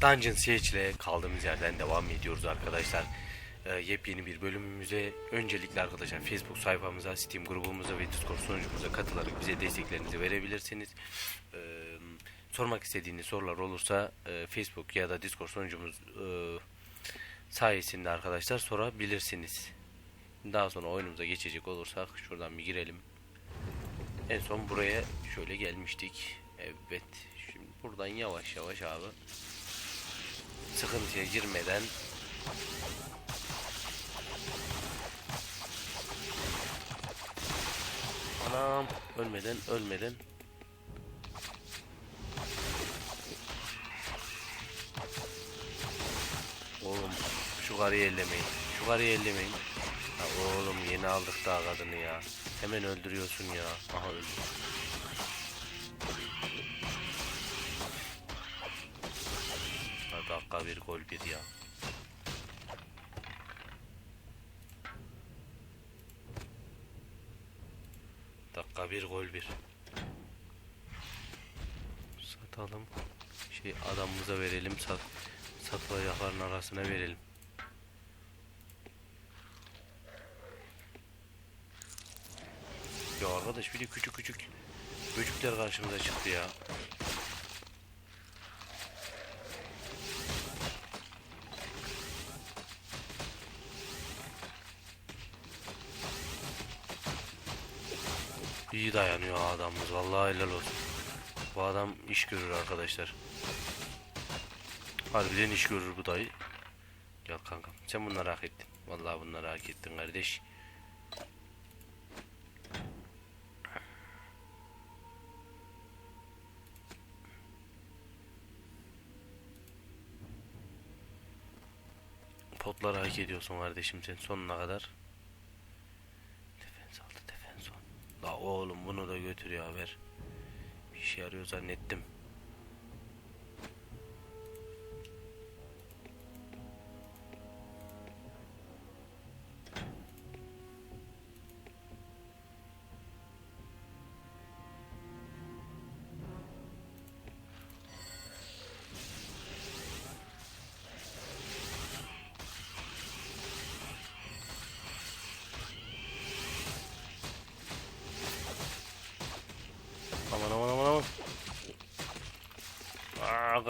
Dungeon Siege ile kaldığımız yerden devam ediyoruz arkadaşlar. Ee, yepyeni bir bölümümüze öncelikle arkadaşlar Facebook sayfamıza, Steam grubumuza ve Discord sunucumuza katılarak bize desteklerinizi verebilirsiniz. Ee, sormak istediğiniz sorular olursa e, Facebook ya da Discord sunucumuz e, sayesinde arkadaşlar sorabilirsiniz. Daha sonra oyunumuza geçecek olursak şuradan bir girelim. En son buraya şöyle gelmiştik. Evet. Şimdi buradan yavaş yavaş abi sıkıntıya girmeden Anam ölmeden ölmeden Oğlum şu karıyı ellemeyin. Şu karıyı ellemeyin. Ha, oğlum yeni aldık daha kadını ya. Hemen öldürüyorsun ya. Aha öldü. Dakika bir gol bir ya. Dakika bir gol bir. Satalım. Şey adamımıza verelim. Sat satılacakların arasına verelim. Ya arkadaş bir de küçük küçük böcükler karşımıza çıktı ya. İyi dayanıyor adamımız. Vallahi helal olsun. Bu adam iş görür arkadaşlar. Harbiden iş görür bu dayı. Gel kankam. Sen bunları hak ettin. Vallahi bunları hak ettin kardeş. Potları hak ediyorsun kardeşim sen sonuna kadar. Defens aldı defens on. La oğlum bunu da götür ya ver. Bir işe yarıyor zannettim.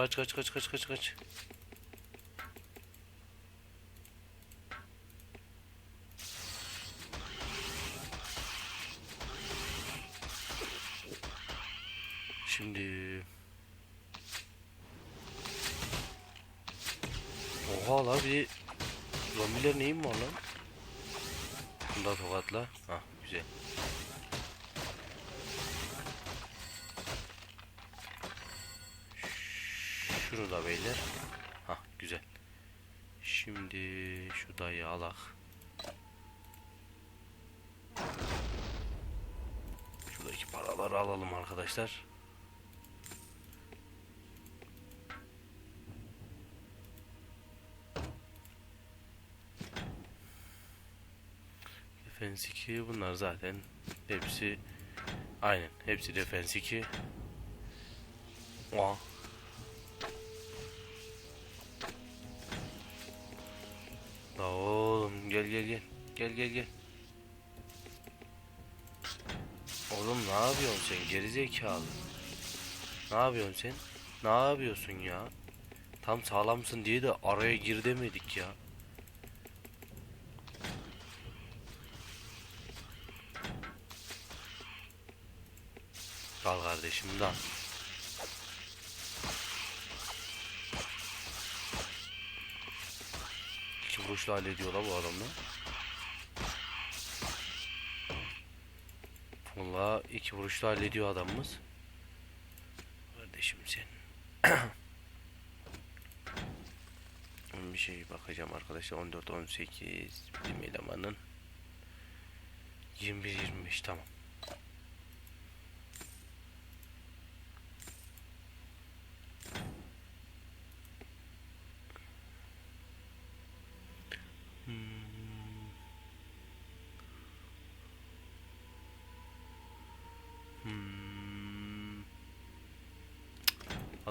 Kaç kaç kaç kaç kaç kaç. Şimdi Oha la bir zombiler neyim var lan? Bunu da tokatla. Hah güzel. Şunu da beyler. Hah güzel. Şimdi şu dayı alak. Şuradaki paraları alalım arkadaşlar. Defense 2 bunlar zaten hepsi aynen hepsi defense 2. Oha. La oğlum gel gel gel. Gel gel gel. Oğlum ne yapıyorsun sen gerizekalı? Ne yapıyorsun sen? Ne yapıyorsun ya? Tam sağlamsın diye de araya gir demedik ya. Al kardeşim dal. Vuruşla hallediyor la bu adamlar. Valla iki vuruşla hallediyor adamımız. Kardeşim sen. bir şey bakacağım arkadaşlar 14 18 bizim elemanın 21 25 tamam.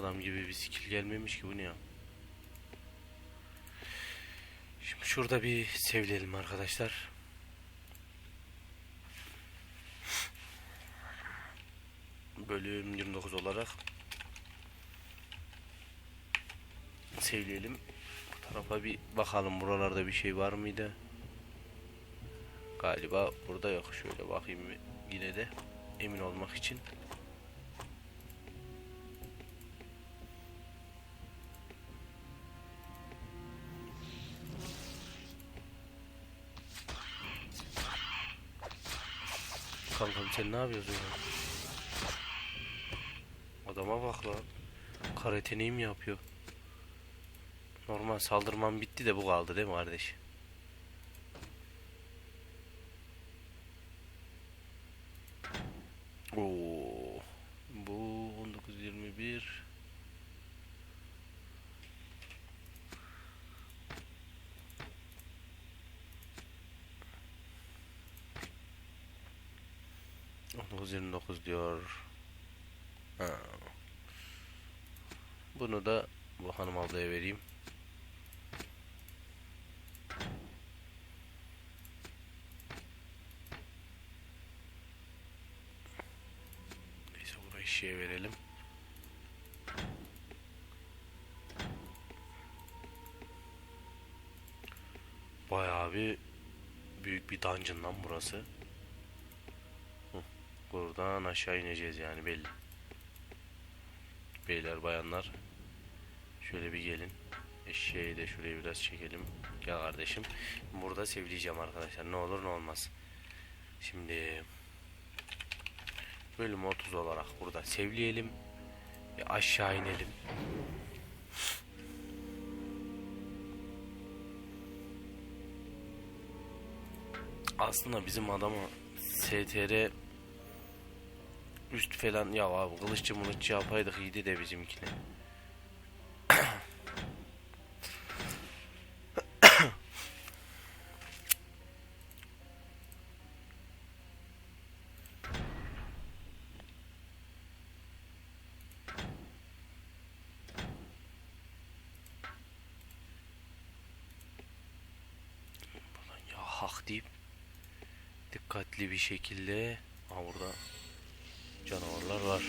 Adam gibi bir skill gelmemiş ki bu ne ya? Şimdi şurada bir sevleyelim arkadaşlar. Bölüm 29 olarak sevleyelim. Bu tarafa bir bakalım buralarda bir şey var mıydı? Galiba burada yok. Şöyle bakayım yine de emin olmak için. Kankam sen ne yapıyorsun ya? Adama bak lan. Karateneyi mi yapıyor? Normal saldırmam bitti de bu kaldı değil mi kardeş? Oo. Bu 1921 1929 diyor. Ha. Bunu da bu hanım ablaya vereyim. Şeye verelim. Bayağı bir büyük bir dungeon burası. Buradan aşağı ineceğiz yani belli. Beyler bayanlar şöyle bir gelin. Eşeği de şuraya biraz çekelim. Gel kardeşim. Burada sevleyeceğim arkadaşlar. Ne olur ne olmaz. Şimdi bölüm 30 olarak burada sevleyelim. Ve aşağı inelim. Aslında bizim adama STR üst falan ya abi kılıççı mılıççı yapaydık iyiydi de bizimkine. Buradan deyip dikkatli bir şekilde Aa burada canavarlar var.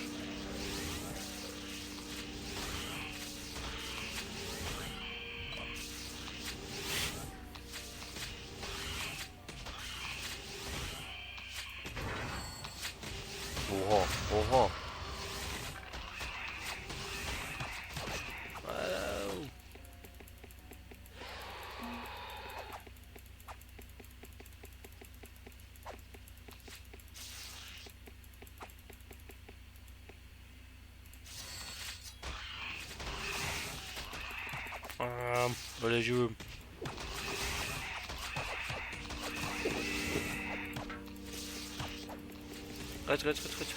Öleceğim. Kaç kaç kaç kaç.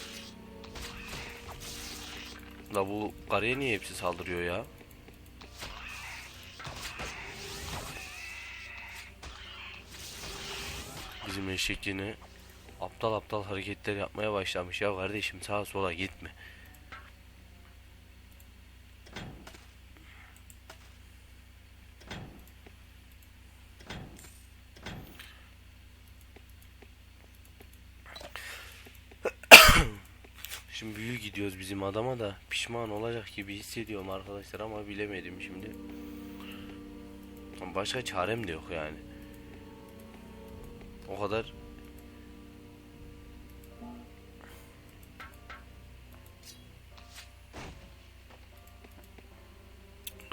La bu karıya niye hepsi saldırıyor ya? Bizim eşek yine aptal aptal hareketler yapmaya başlamış ya kardeşim sağa sola gitme. Şimdi büyü gidiyoruz bizim adama da pişman olacak gibi hissediyorum arkadaşlar ama bilemedim şimdi. Başka çarem de yok yani. O kadar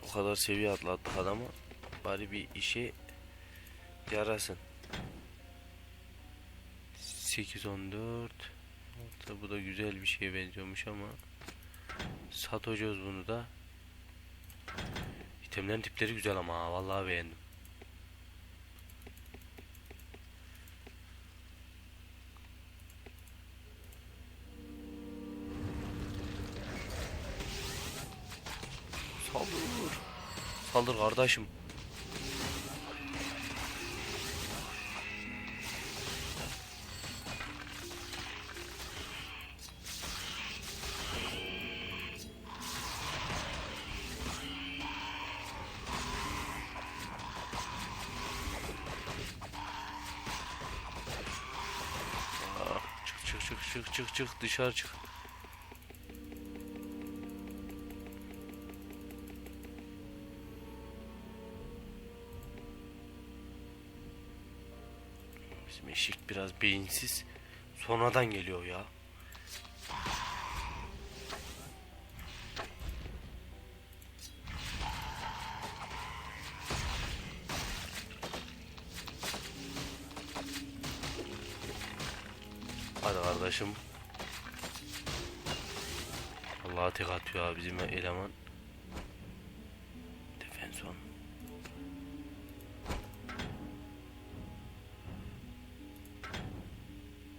o kadar seviye atlattık adamı. Bari bir işe yarasın. 8 14 Tabi bu da güzel bir şeye benziyormuş ama satacağız bunu da. İtemlerin tipleri güzel ama vallahi beğendim. Saldır. Saldır kardeşim. Çık çık çık çık dışarı çık. Bizim eşik biraz beyinsiz. Sonradan geliyor ya. Abi bizim eleman. Defenson.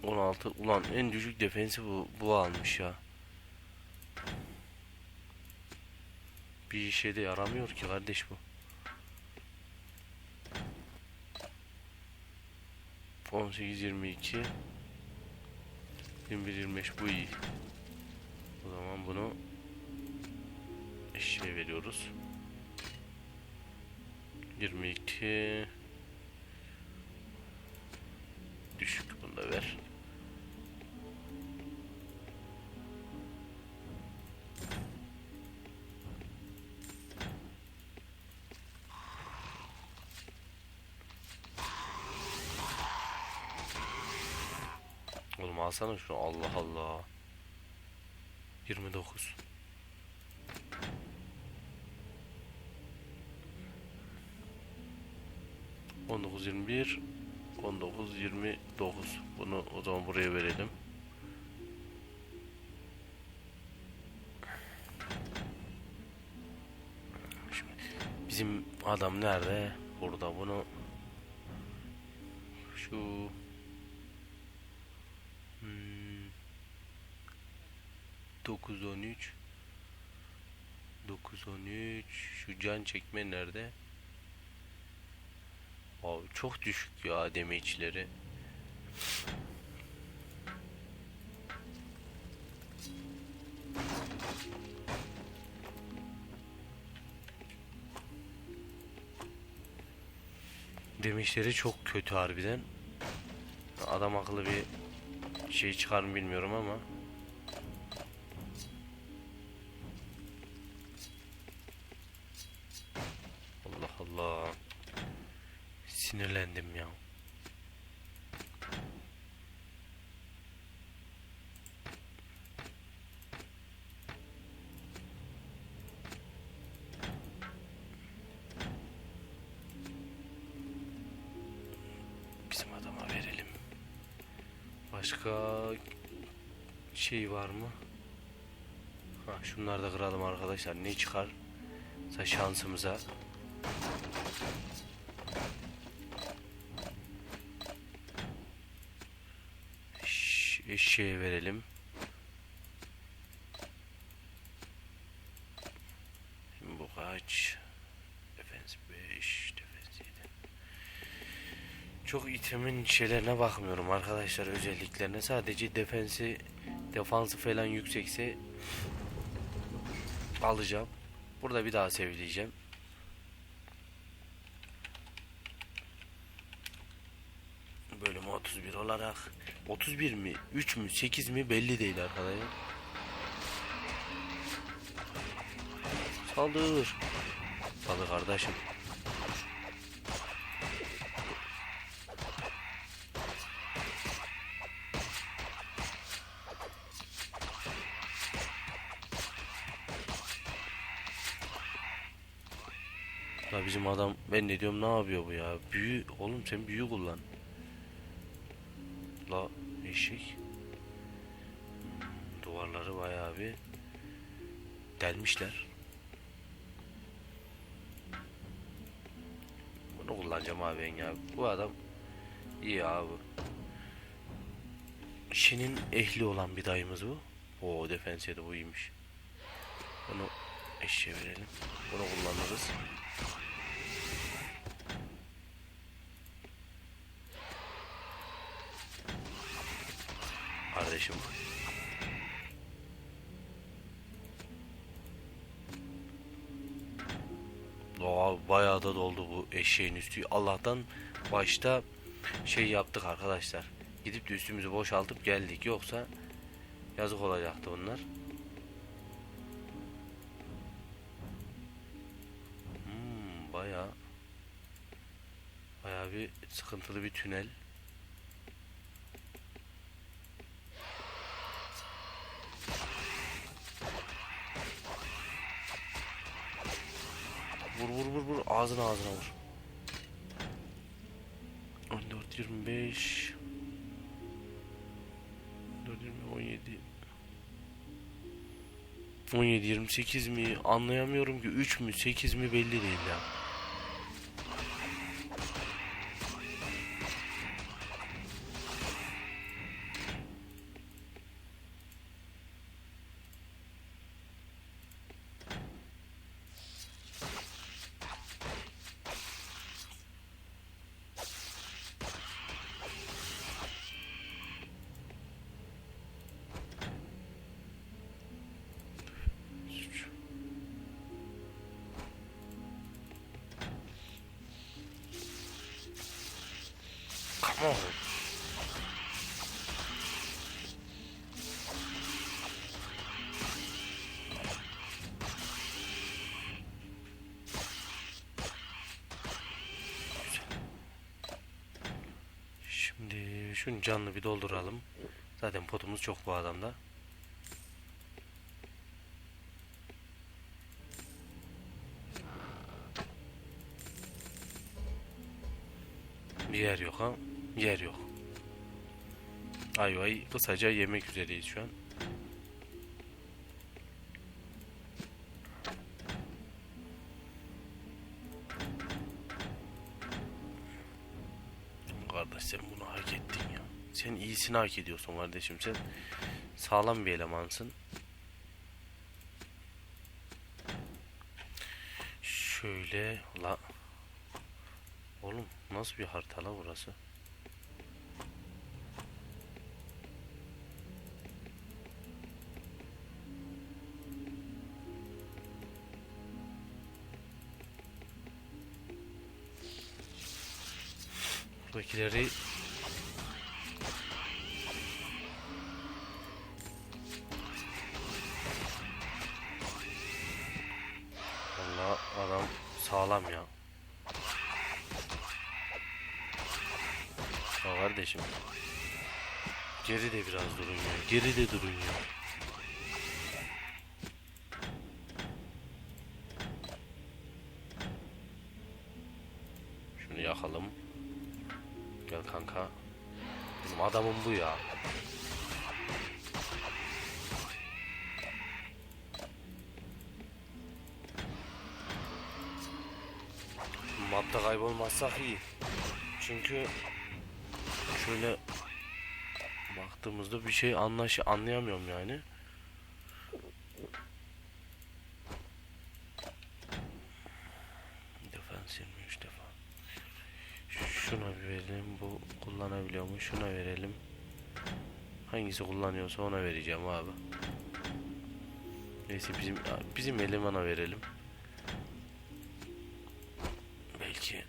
On altı. Ulan en düşük defensi bu, bu almış ya. Bir işe de yaramıyor ki kardeş bu. 18 22 21 25 bu iyi. O zaman bunu eşeğe veriyoruz. 22 düşük bunu da ver. Oğlum alsana şunu Allah Allah. 29. On dokuz yirmi bir, on dokuz yirmi dokuz. Bunu o zaman buraya verelim. Bizim adam nerede? Burada bunu şu Hmm. 913 913 şu can çekme nerede? Abi çok düşük ya damage'leri. Damage'leri çok kötü harbiden. Adam akıllı bir şey çıkar mı bilmiyorum ama. Sinirlendim ya. Bizim adama verelim. Başka şey var mı? Ha, şunları da kıralım arkadaşlar. Ne çıkar? Şansımıza. Eşeğe verelim. Şimdi bu kaç? Defense 5, defense 7. Çok itemin şeylerine bakmıyorum arkadaşlar özelliklerine. Sadece defensi defansı falan yüksekse alacağım. Burada bir daha sevileceğim. Bölüm 31 olarak 31 mi 3 mü 8 mi belli değil arkadaşlar. Saldır. Saldır kardeşim. La bizim adam ben ne diyorum ne yapıyor bu ya? Büyü oğlum sen büyü kullan. Delmişler. Bunu kullanacağım abi ben ya. Bu adam iyi abi. İşinin ehli olan bir dayımız bu. O defensiye de bu iyiymiş. Bunu eşeğe verelim. Bunu kullanırız. Kardeşim. Bayağı da doldu bu eşeğin üstü. Allah'tan başta şey yaptık arkadaşlar. gidip de üstümüzü boşaltıp geldik. Yoksa yazık olacaktı bunlar. Hmm, bayağı bayağı bir sıkıntılı bir tünel. Vur vur vur vur ağzına ağzına vur. 14 25 14 20 17 17 28 mi anlayamıyorum ki 3 mü 8 mi belli değil ya. Şimdi şunu canlı bir dolduralım. Zaten potumuz çok bu adamda. Bir yer yok ha. Yer yok. Ayvayı kısaca yemek üzereyiz şu an. Sen iyisini hak ediyorsun kardeşim. Sen sağlam bir elemansın. Şöyle la Oğlum nasıl bir harita la burası? Buradakileri Geri de biraz durun ya. Geri de durun ya. Şunu yakalım. Gel kanka. Benim adamım bu ya. Mapta kaybolmazsak iyi. Çünkü şöyle baktığımızda bir şey anlaş anlayamıyorum yani. Defans 23 defa. Şuna bir verelim. Bu kullanabiliyor mu? Şuna verelim. Hangisi kullanıyorsa ona vereceğim abi. Neyse bizim bizim elemana verelim. Belki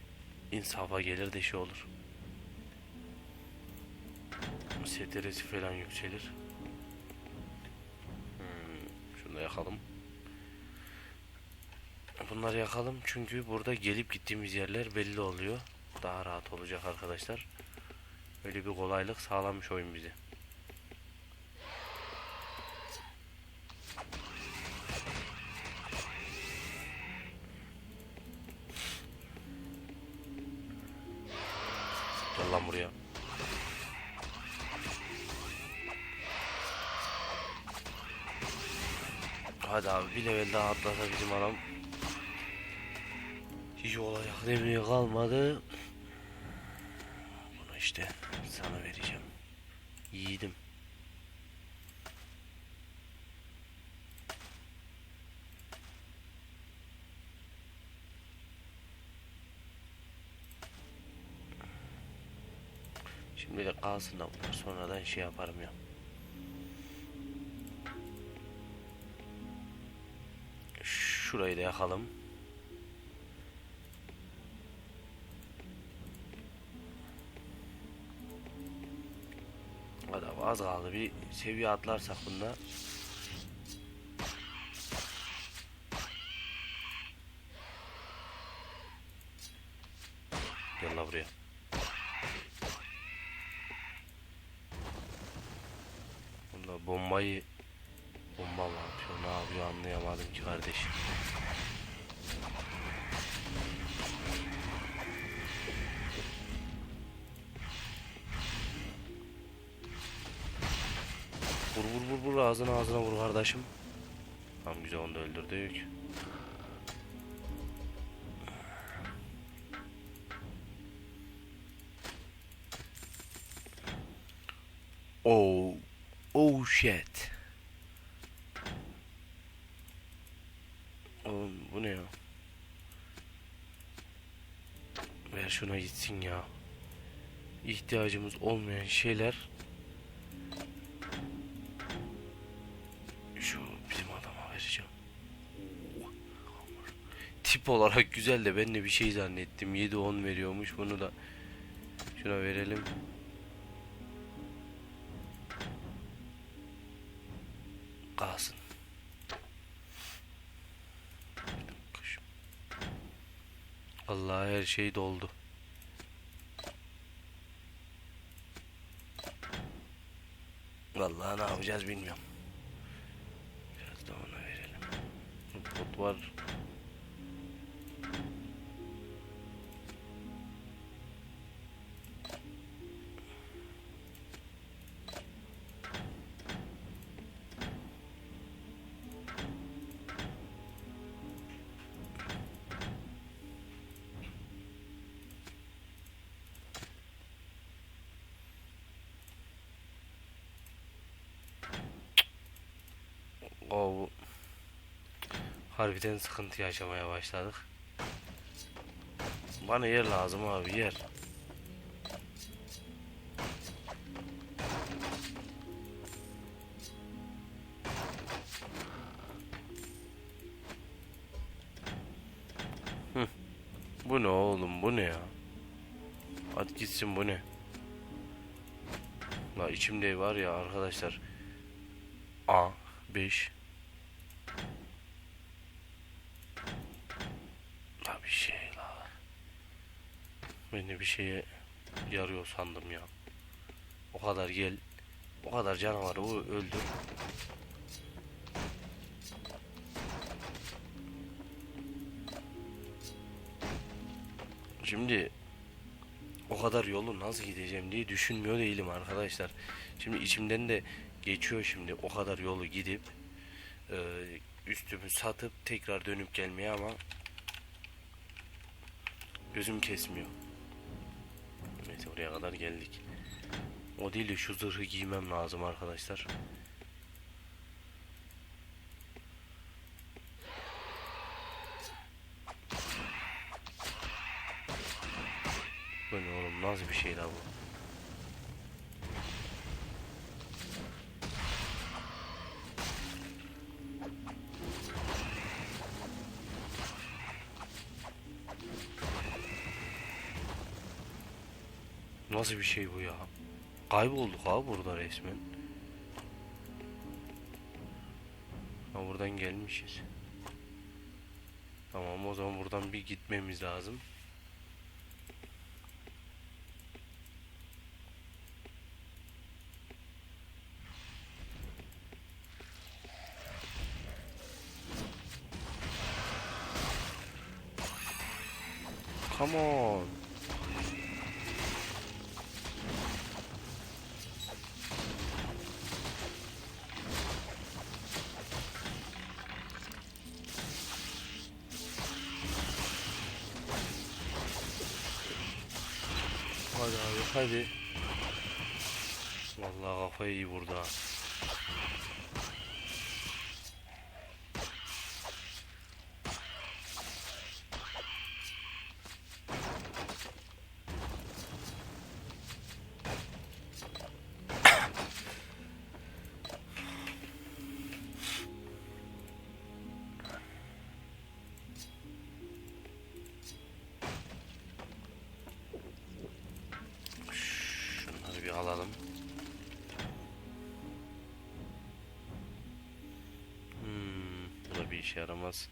insafa gelir de şey olur. STR'si falan yükselir. Hmm, şunu da yakalım. Bunları yakalım çünkü burada gelip gittiğimiz yerler belli oluyor. Daha rahat olacak arkadaşlar. Öyle bir kolaylık sağlamış oyun bize. Gel lan buraya. Hadi abi bir level daha atlasa bizim adam hiç olacak demeye kalmadı. Bunu işte sana vereceğim. Yiğidim. Şimdi de kalsın da sonradan şey yaparım ya. Şurayı da yakalım. Az kaldı bir seviye atlarsak bunda. Gel la buraya. Bunda bombayı ne yapıyor anlayamadım ki kardeşim. Vur vur vur vur ağzına ağzına vur kardeşim. Tamam güzel onu da öldürdük. Ver şuna gitsin ya. İhtiyacımız olmayan şeyler Şu bizim adama vereceğim. Tip olarak güzel de ben de bir şey zannettim. 7-10 veriyormuş. Bunu da şuna verelim. Kalsın. Vallahi her şey doldu. Vallahi ne yapacağız bilmiyorum. Biraz da ona verelim. Pot var. O harbiden sıkıntı yaşamaya başladık. Bana yer lazım abi yer. Bu ne oğlum bu ne ya? Hadi gitsin bu ne? La içimde var ya arkadaşlar. A 5 La bir şey la. Beni bir şeye yarıyor sandım ya. O kadar gel. O kadar canavarı öldür. Şimdi o kadar yolu nasıl gideceğim diye düşünmüyor değilim arkadaşlar. Şimdi içimden de geçiyor şimdi o kadar yolu gidip e, üstümü satıp tekrar dönüp gelmeye ama gözüm kesmiyor. Neyse oraya kadar geldik. O değil de şu zırhı giymem lazım arkadaşlar. Bu ne oğlum nasıl bir şey la bu? Nasıl bir şey bu ya? Kaybolduk abi burada resmen. Ha buradan gelmişiz. Tamam o zaman buradan bir gitmemiz lazım. İşe yaramaz.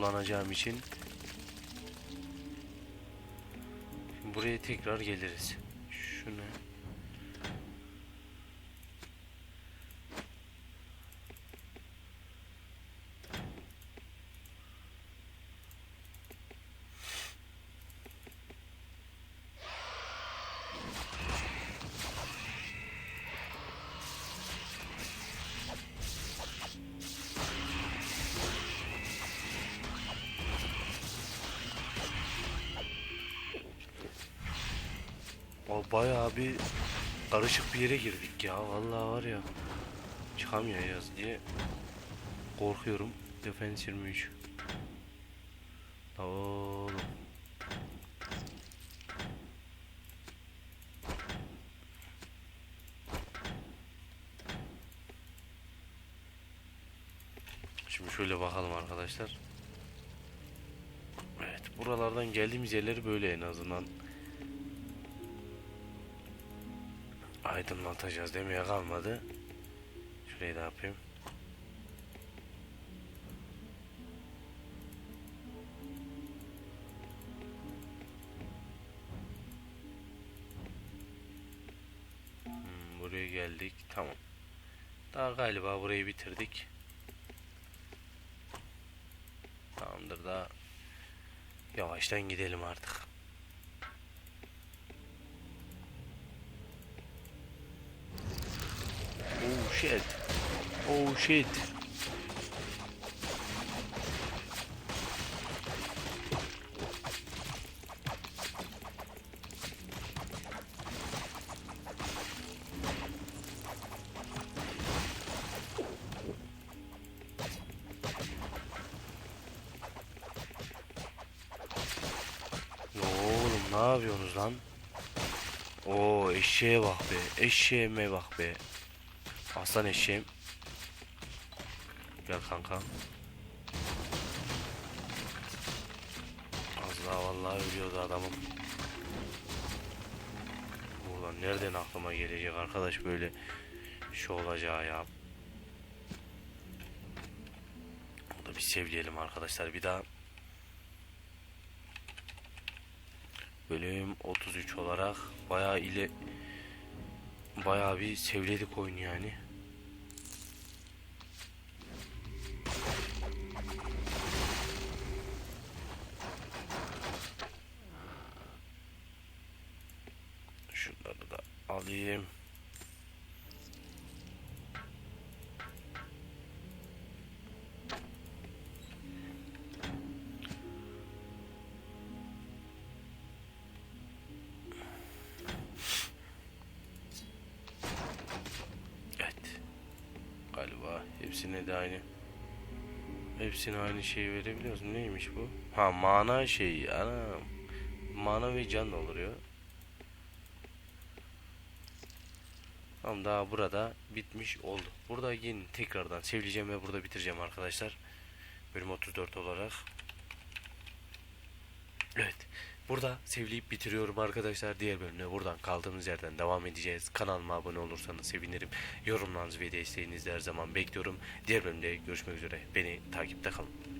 Kullanacağım için buraya tekrar geliriz. Şu bayağı bir karışık bir yere girdik ya. Vallahi var ya. Çıkamayacağız diye korkuyorum. Defense 23. La Oğlum. Şimdi şöyle bakalım arkadaşlar. Evet, buralardan geldiğimiz yerleri böyle en azından aydınlatacağız demeye kalmadı. Şurayı da yapayım. Hmm, buraya geldik. Tamam. Daha galiba burayı bitirdik. Tamamdır daha yavaştan gidelim artık. Oh shit. Oh shit. Ne yapıyorsunuz lan? Oo eşeğe bak be. Eşeğime bak be. Aslan eşeğim. Gel kanka. Az daha vallahi ölüyordu adamım. Ulan nereden aklıma gelecek arkadaş böyle şu olacağı ya. Bunu da bir sevleyelim arkadaşlar bir daha. Bölüm 33 olarak bayağı ile bayağı bir sevledik oyunu yani. Şunları da alayım. Hepsine de aynı. Hepsine aynı şeyi verebiliyoruz. Neymiş bu? Ha mana şeyi. Anam. Mana ve can oluyor. Tamam daha burada bitmiş oldu. Burada yine tekrardan seveceğim ve burada bitireceğim arkadaşlar. Bölüm 34 olarak. Evet. Burada sevleyip bitiriyorum arkadaşlar. Diğer bölümde buradan kaldığımız yerden devam edeceğiz. Kanalıma abone olursanız sevinirim. Yorumlarınızı ve desteğinizi her zaman bekliyorum. Diğer bölümde görüşmek üzere. Beni takipte kalın.